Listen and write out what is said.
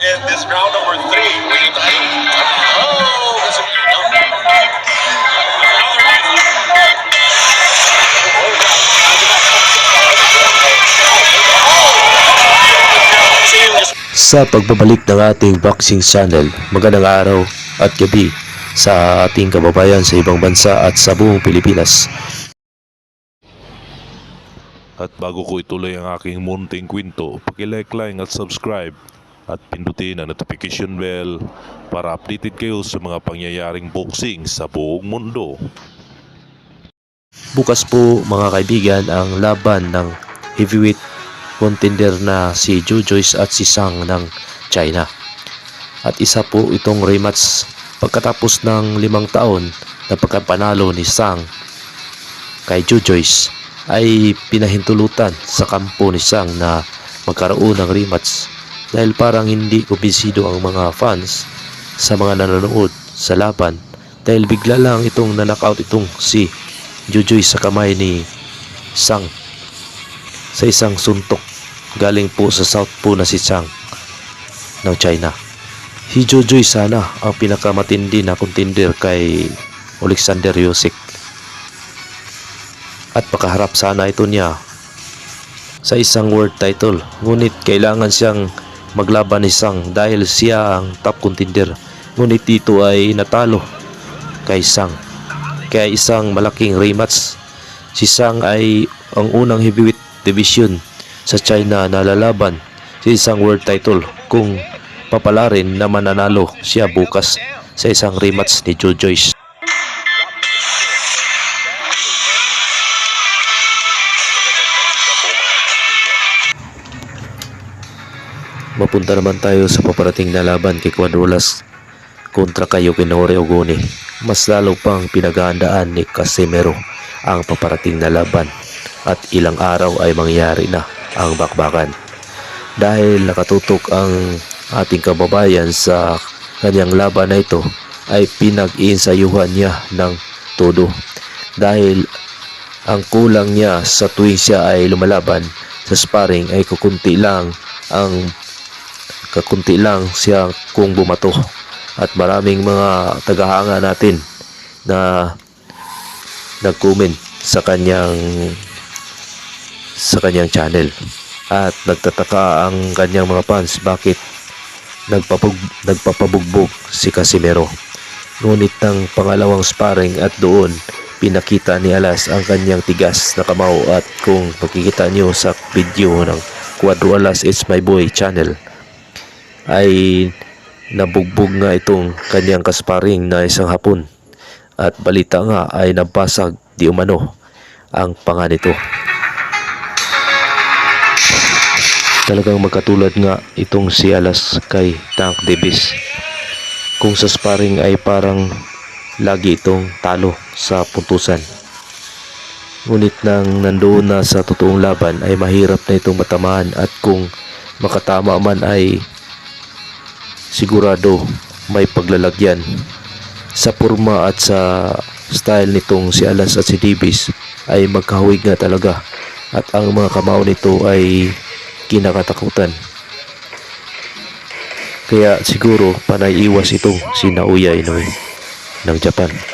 in this round number three. Wait, I, oh, that's a Sa pagbabalik ng ating boxing channel, magandang araw at gabi sa ating kababayan sa ibang bansa at sa buong Pilipinas. At bago ko ituloy ang aking munting kwento, pakilike, like at subscribe at pindutin ang notification bell para updated kayo sa mga pangyayaring boxing sa buong mundo. Bukas po mga kaibigan ang laban ng heavyweight contender na si Joe Joyce at si Sang ng China. At isa po itong rematch pagkatapos ng limang taon na pagkapanalo ni Sang kay Joe Joyce ay pinahintulutan sa kampo ni Sang na magkaroon ng rematch dahil parang hindi kumbinsido ang mga fans sa mga nanonood sa laban dahil bigla lang itong nanakaut itong si Jojoy sa kamay ni Sang sa isang suntok galing po sa south po na si Sang ng China. Si Jojoy sana ang pinakamatindi na contender kay Alexander Usyk at pakaharap sana ito niya sa isang world title. Ngunit kailangan siyang maglaban ni Sang dahil siya ang top contender. Ngunit dito ay natalo kay Sang. Kaya isang malaking rematch. Si Sang ay ang unang heavyweight division sa China na lalaban sa isang world title kung papalarin na mananalo siya bukas sa isang rematch ni Joe Joyce. Mapunta naman tayo sa paparating na laban kay Quadrolas kontra kay Yukinori Oguni. Mas lalo pang pinaghahandaan ni Casimero ang paparating na laban at ilang araw ay mangyari na ang bakbakan. Dahil nakatutok ang ating kababayan sa kanyang laban na ito ay pinag-iinsayuhan niya ng todo. Dahil ang kulang niya sa tuwing siya ay lumalaban sa sparring ay kukunti lang ang kakunti lang siya kung bumato. At maraming mga tagahanga natin na nag-comment sa kanyang sa kanyang channel. At nagtataka ang kanyang mga fans bakit nagpapug, nagpapabugbog si Casimero. Ngunit ng pangalawang sparring at doon pinakita ni Alas ang kanyang tigas na kamao. At kung makikita nyo sa video ng Quadro Alas It's My Boy channel ay nabugbog nga itong kanyang kasparing na isang hapon at balita nga ay nabasag di umano ang panga nito. Talagang magkatulad nga itong si Alas kay Tank Davis. Kung sa sparring ay parang lagi itong talo sa puntusan. Ngunit nang nandoon na sa totoong laban ay mahirap na itong matamaan at kung makatama man ay sigurado may paglalagyan sa purma at sa style nitong si Alas at si Davis ay magkahawig nga talaga. At ang mga kamao nito ay kinakatakutan. Kaya siguro panay iwas itong si Naoya Inoue ng Japan